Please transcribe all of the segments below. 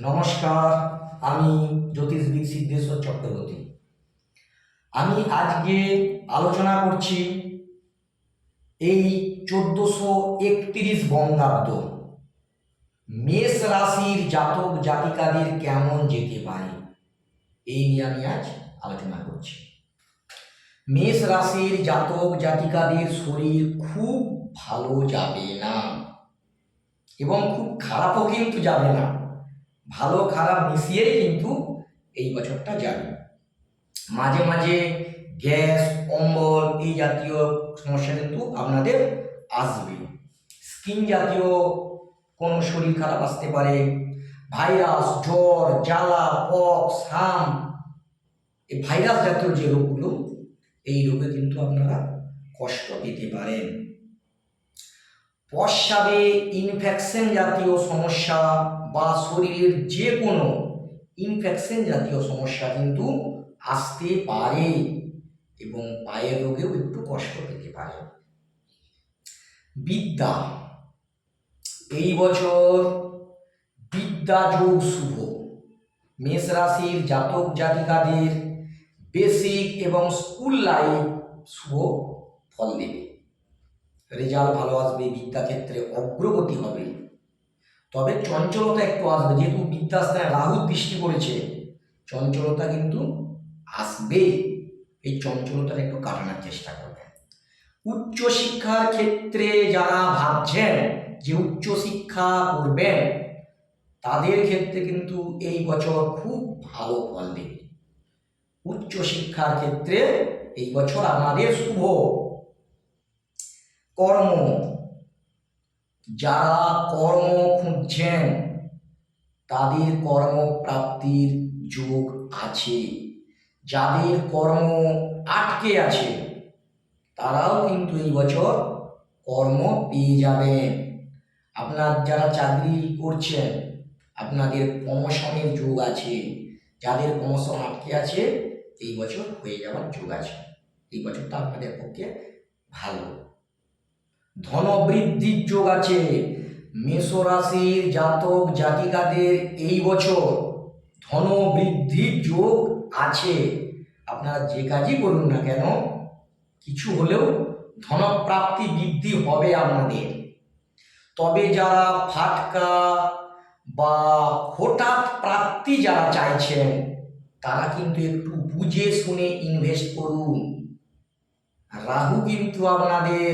নমস্কার, আমি জ্যোতিষবিদ সিদ্ধেশ্বর চক্রবর্তী। আমি আজকে আলোচনা করছি এই চোদ্দোশো একত্রিশ বঙ্গাব্দ। মেষ রাশির জাতক জাতিকাদের কেমন যেতে পারে? এই নিয়ে আমি আজ আলোচনা করছি। মেষ রাশির জাতক জাতিকাদের শরীর খুব ভালো যাবে না। এবং খুব খারাপও কিন্তু যাবে না। ভালো খারাপ মিশিয়েই কিন্তু এই বছরটা যাবে। মাঝে মাঝে গ্যাস, অম্বল এই জাতীয় সমস্যা কিন্তু আপনাদের আসবে। স্কিন জাতীয় কোনো শরীর খারাপ আসতে পারে, ভাইরাস, জ্বর, জ্বালা পক্স হাম এই ভাইরাস জাতীয় যে রোগগুলো, এই রোগে কিন্তু আপনারা কষ্ট পেতে পারেন। প্রস্রাবে ইনফেকশন জাতীয় সমস্যা বা শরীরের যে কোনো ইনফেকশন জাতীয় সমস্যা কিন্তু আসতে পারে এবং পায়ের রোগেও একটু কষ্ট পেতে পারে। বিদ্যা, এই বছর বিদ্যা যোগ শুভ। মেষ রাশির জাতক জাতিকাদের বেসিক এবং স্কুল লাইফ শুভ ফল দেবে। রেজাল্ট ভালো আসবে বিদ্যাক্ষেত্রে অগ্রগতি হবে। তবে চঞ্চলতা একটু আসবে, যেহেতু বিদ্যাস্থানে রাহু দৃষ্টি করেছে চঞ্চলতা কিন্তু আসবেই। এই চঞ্চলতাটা একটু কাটানোর চেষ্টা করবেন। উচ্চশিক্ষার ক্ষেত্রে যারা ভাবছেন যে উচ্চশিক্ষা করবেন, তাদের ক্ষেত্রে কিন্তু এই বছর খুব ভালো ফল দেবে। উচ্চশিক্ষার ক্ষেত্রে এই বছর আপনাদের শুভ। কর্ম যারা কর্ম খুঁজছেন, তাদের কর্মপ্রাপ্তির যোগ আছে। যাদের কর্ম আটকে আছে, তারাও কিন্তু এই বছর কর্ম পেয়ে যাবেন। আপনার যারা চাকরি করছেন, আপনাদের প্রমোশনের যোগ আছে। যাদের প্রমোশন আটকে আছে, এই বছর হয়ে যাওয়ার যোগ আছে। এই বছরটা আপনাদের পক্ষে ভালো। ধনবৃদ্ধির যোগ আছে। মেষ রাশির জাতক জাতিকাদের এই বছর ধনবৃদ্ধির যোগ আছে। আপনারা যে কাজই করুন না কেন, কিছু হলেও ধনপ্রাপ্তি বৃদ্ধি হবে আপনাদের তবে যারা ফাটকা বা হঠাৎ প্রাপ্তি যারা চাইছেন, তারা কিন্তু একটু বুঝে শুনে ইনভেস্ট করুন। রাহু কিন্তু আপনাদের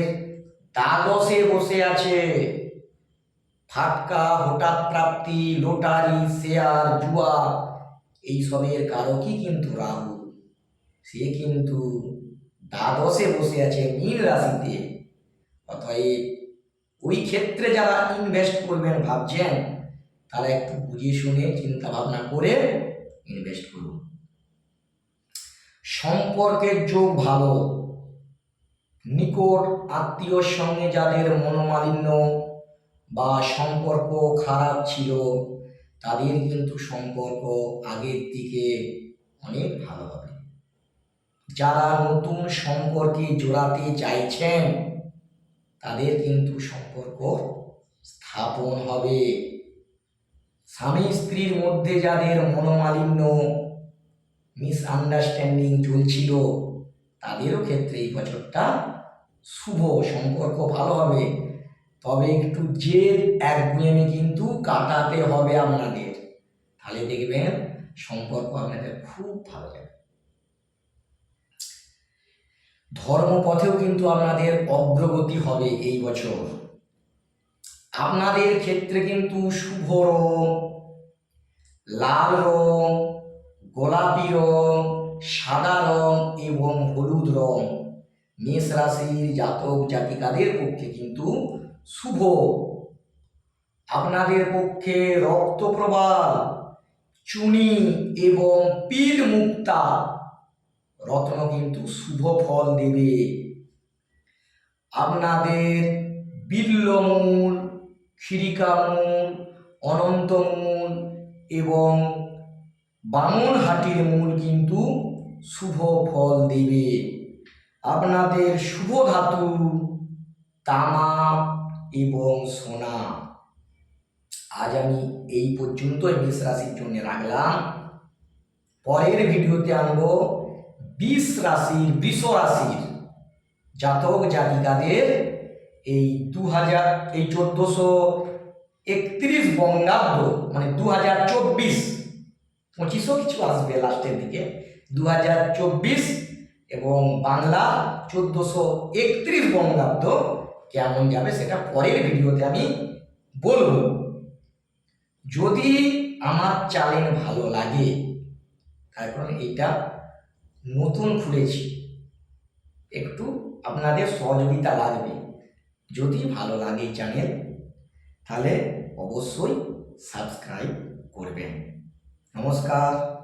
দ্বাদশে বসে আছে। ফাটকা হঠাৎ প্রাপ্তি, লোটারি, শেয়ার, জুয়া এইসবের কারকই কিন্তু রাহু সে কিন্তু দ্বাদশে বসে আছে মীন রাশিতে। অতএব ওই ক্ষেত্রে যারা ইনভেস্ট করবেন ভাবছেন, তারা একটু বুঝে শুনে চিন্তা ভাবনা করে ইনভেস্ট করুন। সম্পর্কের যোগ ভালো। নিকট আত্মীয়র সঙ্গে যাদের মনোমালিন্য বা সম্পর্ক খারাপ ছিল, তাদের কিন্তু সম্পর্ক আগের দিকে অনেক ভালো হবে। যারা নতুন সম্পর্কে জোড়াতে চাইছেন, তাদের কিন্তু সম্পর্ক স্থাপন হবে। স্বামী স্ত্রীর মধ্যে যাদের মনোমালিন্য মিসআন্ডারস্ট্যান্ডিং চলছিল তাদেরও ক্ষেত্রে এই বছরটা শুভ, সম্পর্ক ভালো হবে। তবে একটু জেদ একগুয়েমি কিন্তু কাটাতে হবে আপনাদের। তাহলে দেখবেন সম্পর্ক আপনাদের খুব ভালো যাবে। ধর্মপথেও কিন্তু আপনাদের অগ্রগতি হবে এই বছর। আপনাদের ক্ষেত্রে কিন্তু শুভ রং, লাল রং, গোলাপি রং সাদা রং এবং হলুদ রং। মেষ রাশির জাতক জাতিকাদের পক্ষে কিন্তু শুভ। আপনাদের পক্ষে রক্ত প্রবাল চুনি এবং পিল মুক্তা রত্ন কিন্তু শুভ ফল দেবে। আপনাদের বিল্লমূল, ক্ষিরিকামূল, অনন্তমূল এবং বামনহাটির মূল কিন্তু শুভ ফল দেবে। আপনাদের শুভ ধাতু তামা এবং সোনা। আজ আমি এই পর্যন্তই মেষ রাশির জন্য রাখলাম। পরের ভিডিওতে আনব বিষ রাশির, বৃষ রাশির জাতক জাতিকাদের এই দু হাজার এই চোদ্দোশো একত্রিশ বঙ্গাব্দ মানে দু হাজার চব্বিশ, পঁচিশও কিছু আসবে লাস্টের দিকে দু হাজার চব্বিশ এবং বাংলা চোদ্দোশো একত্রিশ বঙ্গাব্দ কেমন যাবে সেটা পরের ভিডিওতে আমি বলব। যদি আমার চ্যানেল ভালো লাগে তার কারণ এটা নতুন খুলেছি, একটু আপনাদের সহযোগিতা লাগবে। যদি ভালো লাগে চ্যানেল তাহলে অবশ্যই সাবস্ক্রাইব করবেন। নমস্কার।